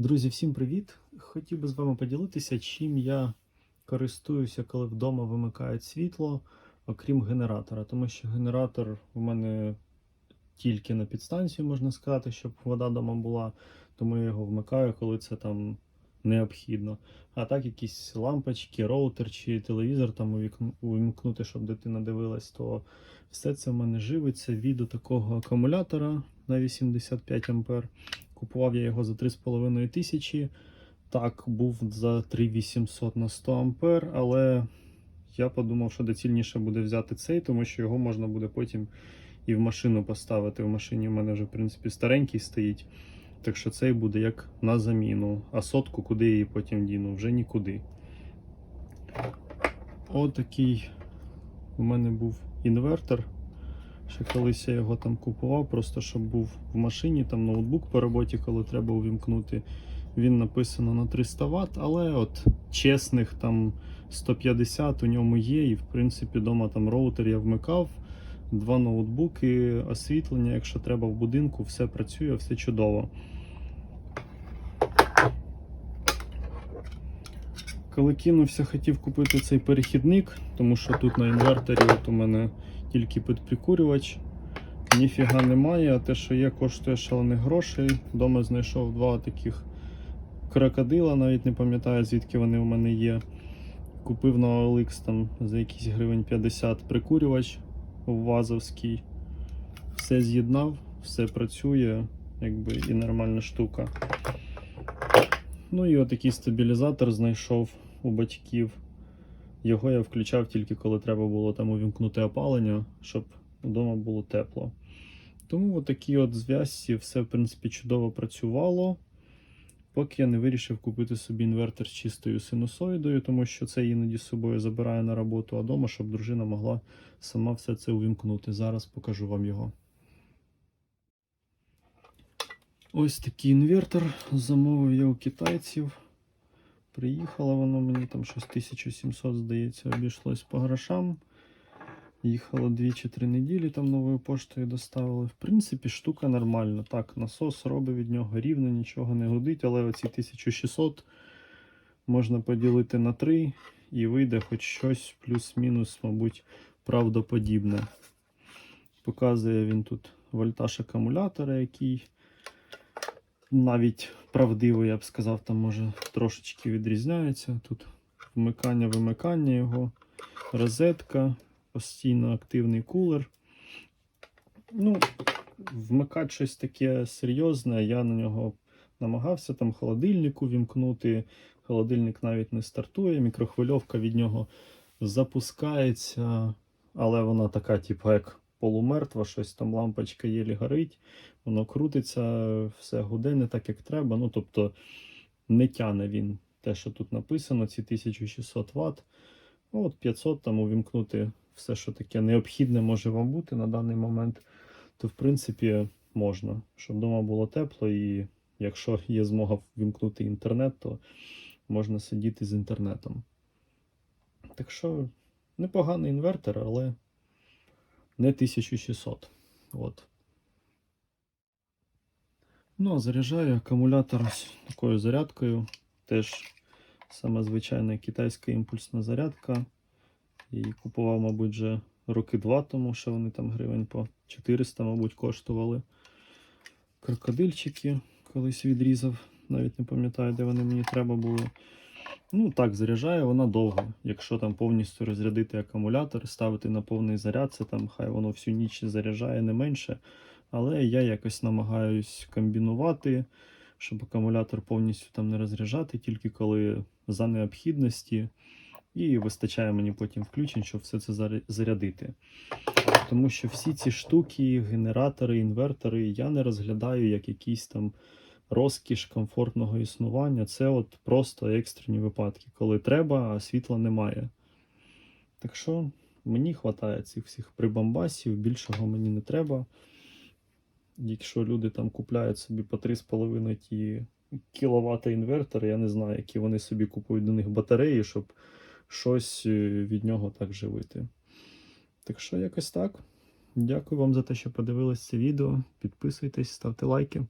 Друзі, всім привіт! Хотів би з вами поділитися, чим я користуюся, коли вдома вимикають світло, окрім генератора. Тому що генератор у мене тільки на підстанцію, можна сказати, щоб вода вдома була, тому я його вмикаю, коли це там необхідно. А так, якісь лампочки, роутер чи телевізор там увімкнути, щоб дитина дивилась, то все це в мене живиться від такого акумулятора на 85 ампер. Купував я його за 3,5 тисячі. Так, був за 3800 на 100 ампер, але я подумав, що доцільніше буде взяти цей, тому що його можна буде потім і в машину поставити. В машині в мене вже, в принципі, старенький стоїть. Так що цей буде як на заміну. А сотку, куди її потім діну? Вже нікуди. Отакий у мене був інвертор. Ще колись я його там купував, просто щоб був в машині, там ноутбук по роботі, коли треба увімкнути. Він написано на 300 Вт, але от чесних там 150 у ньому є. І в принципі вдома там роутер я вмикав, два ноутбуки, освітлення, якщо треба в будинку, все працює, все чудово. Коли кинувся, хотів купити цей перехідник, тому що тут на інверторі от у мене тільки підприкурювач. Ніфіга немає, а те, що є, коштує шалених грошей. Дома знайшов два таких крокодила, навіть не пам'ятаю, звідки вони у мене є. Купив на OLX там за якісь гривень 50 прикурювач вазовський. Все з'єднав, все працює, якби і нормальна штука. Ну і отакий стабілізатор знайшов у батьків. Його я включав тільки коли треба було там увімкнути опалення, щоб вдома було тепло. Тому в такій от зв'язці все, в принципі, чудово працювало. Поки я не вирішив купити собі інвертор з чистою синусоїдою, тому що це іноді з собою забирає на роботу, а вдома, щоб дружина могла сама все це увімкнути. Зараз покажу вам його. Ось такий інвертор. Замовив я у китайців. Приїхало воно мені там щось 1700, здається, обійшлось по грошам. Їхало 2 чи 3 неділі, там новою поштою доставили. В принципі, штука нормальна. Так, насос робить від нього рівно, нічого не гудить, але оці 1600 можна поділити на 3 і вийде хоч щось плюс-мінус, мабуть, правдоподібне. Показує він тут вольтаж акумулятора, який навіть правдиво, я б сказав, там може трошечки відрізняється. Тут вмикання, вимикання його, розетка, постійно активний кулер. Ну, вмикати щось таке серйозне, я на нього намагався там холодильник увімкнути. Холодильник навіть не стартує, мікрохвильовка від нього запускається, але вона така, типу, як полумертва, щось там лампочка єлі горить, воно крутиться, все гуде не так, як треба. Ну, тобто не тяне він те, що тут написано, ці 1600 Вт. Ну, от 500 там увімкнути все, що таке необхідне може вам бути на даний момент, то в принципі можна, щоб вдома було тепло, і якщо є змога вімкнути інтернет, то можна сидіти з інтернетом. Так що непоганий інвертор, але не 1600. От. Ну, а заряджаю акумулятор з такою зарядкою. Теж саме звичайна китайська імпульсна зарядка. Її купував, мабуть, вже роки два тому, що вони там гривень по 400, мабуть, коштували. Крокодильчики колись відрізав, навіть не пам'ятаю, де вони мені треба були. Ну, так, заряджає вона довго. Якщо там повністю розрядити акумулятор, ставити на повний заряд, це там хай воно всю ніч заряджає не менше. Але я якось намагаюсь комбінувати, щоб акумулятор повністю там не розряджати, тільки коли за необхідності. І вистачає мені потім включень, щоб все це зарядити. Тому що всі ці штуки, генератори, інвертори, я не розглядаю як якісь там розкіш комфортного існування. Це от просто екстрені випадки, коли треба, а світла немає. Так що мені вистачає цих всіх прибамбасів, більшого мені не треба. Якщо люди там купляють собі по 3,5 ті кВт інвертори, я не знаю, які вони собі купують до них батареї, щоб щось е, від нього так живити. Так що якось так. Дякую вам за те, що подивились це відео. Підписуйтесь, ставте лайки.